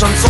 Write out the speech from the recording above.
бо шансон